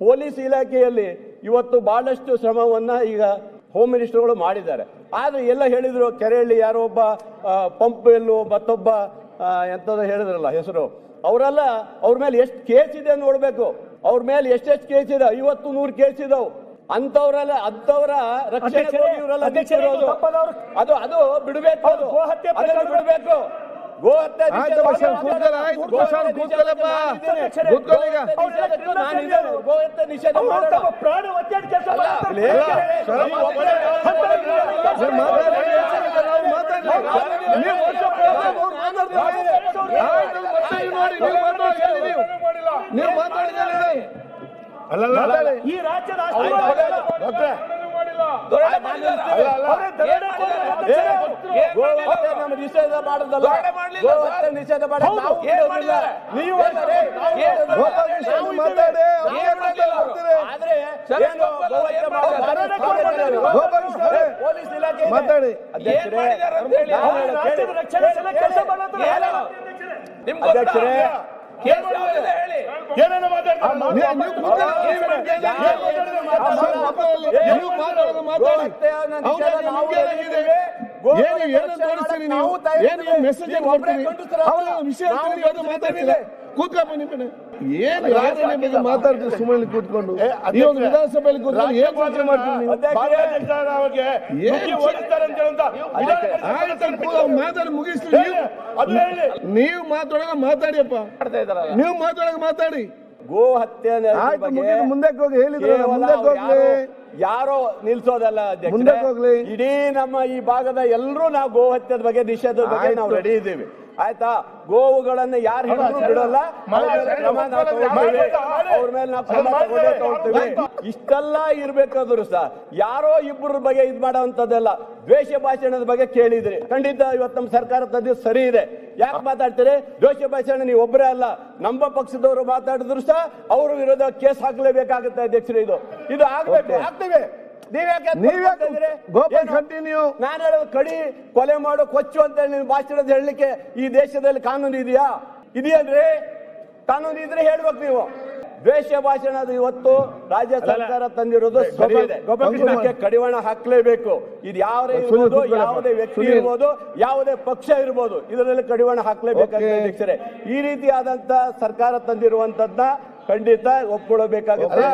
Police ಇಲಾಖೆಯಲ್ಲಿ ಇವತ್ತು ಬಹಳಷ್ಟು ಶ್ರಮವನ್ನು ಈಗ ಹೋಮ್ ಮಿನಿಸ್ಟರ್ಗಳು ಮಾಡಿದ್ದಾರೆ. ಆದ್ರೆ ಎಲ್ಲ ಹೇಳಿದ್ರು ಕೆರೆಯಲ್ಲಿ ಯಾರೋ ಒಬ್ಬ ಪಂಪ್ ಎಲ್ಲೋ ಮತ್ತೊಬ್ಬ ಆ, ಹೇಳಿದ್ರಲ್ಲ ಹೆಸರು. ಅವರೆಲ್ಲ ಅವ್ರ ಮೇಲೆ ಎಷ್ಟು ಕೇಸ್ ಇದೆ ನೋಡಬೇಕು. ಅವ್ರ ಮೇಲೆ ಎಷ್ಟೆಷ್ಟು ಕೇಸ್ ಇದೆ? ಐವತ್ತು ನೂರು ಕೇಸ್ ಇದಾವೆ. ಅಂತವ್ರಲ್ಲ ಅಂತವರ ರಕ್ಷಣೆ. ಅದು ಅದು ಬಿಡಬೇಕು ಬಿಡಬೇಕು. ಪ್ರಾಣ ಒತ್ತೆಯಾಡಿ ಕೆಲಸ ನೀವು ಒಬ್ಬರೇ ನೀವು ಮಾತಾಡಿ, ನಾವು ಮಾತಾಡಿ. ನೀವು ವರ್ಷ ಪ್ರಧಾನ ಅವ್ರು ಮಾತಾಡ್ತಾರೆ. ಆಯ್ತು, ಮತ್ತೆ ನೀವು ನೋಡಿ, ನೀವು ಮಾತಾಡಿ, ಹೇಳಿ ನೀವು. ನೀವು ಮಾತಾಡಿದ್ರೆ ಹೇಳಿ. ಮಾತಾಡಿ. ಈ ರಾಜ್ಯದ ನಿಷೇಧ ಮಾಡೋದಲ್ಲ. ನಿಷೇಧ ಮಾಡಿ ನಾವು ಮಾತಾಡಿ, ಪೊಲೀಸ್ ಇಲಾಖೆ. ಅಧ್ಯಕ್ಷರೇ ಏನೇನು ಮಾತಾಡ್ತಾರೆ. ಏನು ಏನು ನೀವು? ಏನು ಏನು ಮೆಸೇಜ್ ಅವರ ವಿಷಯ ಕೂತ್ಕೊಪ್ಪ ನಿಮ್ಮ ಕಡೆ ಏನು ರಾಜಕೀಯ ಬಗ್ಗೆ ಮಾತಾಡ್ತೀರಿ ಸುಮ್ಮನೆ ಕೂತ್ಕೊಂಡು? ಈ ಒಂದು ವಿಧಾನಸಭೆಯಲ್ಲಿ ಕೂತ್ಕೊಂಡು ಏನ್ ಆಯ್ತು ಕೂತ್ಕೊಂಡು ಮಾತಾಡಿ ಮುಗಿಸ್ತೀರಿ ನೀವು. ಮಾತಾಡೋಣ ಮಾತಾಡಿಯಪ್ಪ ನೀವು ಮಾತಾಡೋಕೆ ಮಾತಾಡಿ. ಗೋ ಹತ್ಯೆ ಮುಂದಕ್ಕೆ ಹೋಗಿ ಹೇಳಿದ್ರು ಕೇವಲ ಮುಂದಕ್ಕೆ ಹೋಗ್ಲಿ. ಯಾರೋ- ನಿಲ್ಸೋದಲ್ಲ ಮುಂದೆ ಮುಂದಕ್ಕೆ ಹೋಗ್ಲಿ. ಇಡೀ ನಮ್ಮ ಈ ಭಾಗದ ಎಲ್ಲರೂ ನಾವು ಗೋ ಹತ್ಯದ ಬಗ್ಗೆ ನಿಷೇಧದ ಬಗ್ಗೆ ನಾವು ರೆಡಿ ಇದ್ದೀವಿ. ಆಯ್ತಾ? ಗೋವುಗಳನ್ನ ಯಾರು ಹಿಡಿದ್ರು ಬಿಡಲ್ಲ ಅವ್ರ ಮೇಲೆ ನಾವು ತಗೊಳ್ತೇವೆ ತಗೊಂಡೇ ಇಷ್ಟೆಲ್ಲ ಇರ್ಬೇಕಾದ್ರು ಸಹ ಯಾರೋ ಇಬ್ಬರ ಬಗ್ಗೆ ಇದ್ ಮಾಡೋವಂಥದ್ದೆಲ್ಲ ದ್ವೇಷ ಭಾಷಣದ ಬಗ್ಗೆ ಕೇಳಿದ್ರಿ. ಖಂಡಿತ ಇವತ್ತು ನಮ್ಮ ಸರ್ಕಾರ ತಂದಿದ್ದು ಸರಿ ಇದೆ. ಯಾಕೆ ಮಾತಾಡ್ತೀರಿ? ದ್ವೇಷ ಭಾಷಣ ನೀವು ಒಬ್ಬರೇ ಅಲ್ಲ. ನಮ್ಮ ಪಕ್ಷದವರು ಮಾತಾಡಿದ್ರು ಸಹ ಅವ್ರ ವಿರೋಧ ಕೇಸ್ ಹಾಕ್ಲೇಬೇಕಾಗುತ್ತೆ ಅಧ್ಯಕ್ಷರು ಇದು. ಇದು ಆಗ್ಬೇಕು. ಆಗ್ತೇವೆ. ನೀವ್ಯಾಕೆ ನೀವ್ಯಾಕೆ ತಪ್ಪಿದ್ದೀರಿ? ಗೋಪಾಲ್ ಕಂಟಿನ್ಯೂ ನಾನು ಹೇಳೋದು ಕಡಿ ಕೊಲೆ ಮಾಡೋ ಕೊಚ್ಚು ಅಂತ ಹೇಳಿ ನೀವು ಭಾಷಣದ ಹೇಳಲಿಕ್ಕೆ ಈ ದೇಶದಲ್ಲಿ ಕಾನೂನು ಇದೆಯಾ? ಇದೆಯಲ್ರಿ ಕಾನೂನು ಇದ್ರೆ ಹೇಳ್ಬೇಕು ನೀವು. ದ್ವೇಷ ಭಾಷಣ ಅದು ಇವತ್ತು ರಾಜ್ಯ ಸರ್ಕಾರ ತಂದಿರೋದು ಇದಕ್ಕೆ ಕಡಿವಾಣ ಹಾಕ್ಲೇಬೇಕು. ಇದು ಯಾವ್ದೇ ಇರ್ಬೋದು ಯಾವುದೇ ವ್ಯಕ್ತಿ. ಇರ್ಬೋದು ಯಾವುದೇ ಪಕ್ಷ ಇರ್ಬೋದು ಇದರಲ್ಲಿ ಕಡಿವಾಣ ಹಾಕ್ಲೇಬೇಕು. ಅಧ್ಯಕ್ಷರೇ. ಈ ರೀತಿಯಾದಂತ ಸರ್ಕಾರ ತಂದಿರುವಂತದ್ನ ಖಂಡಿತ ಒಪ್ಕೊಳ್ಳಬೇಕಾಗುತ್ತೆ.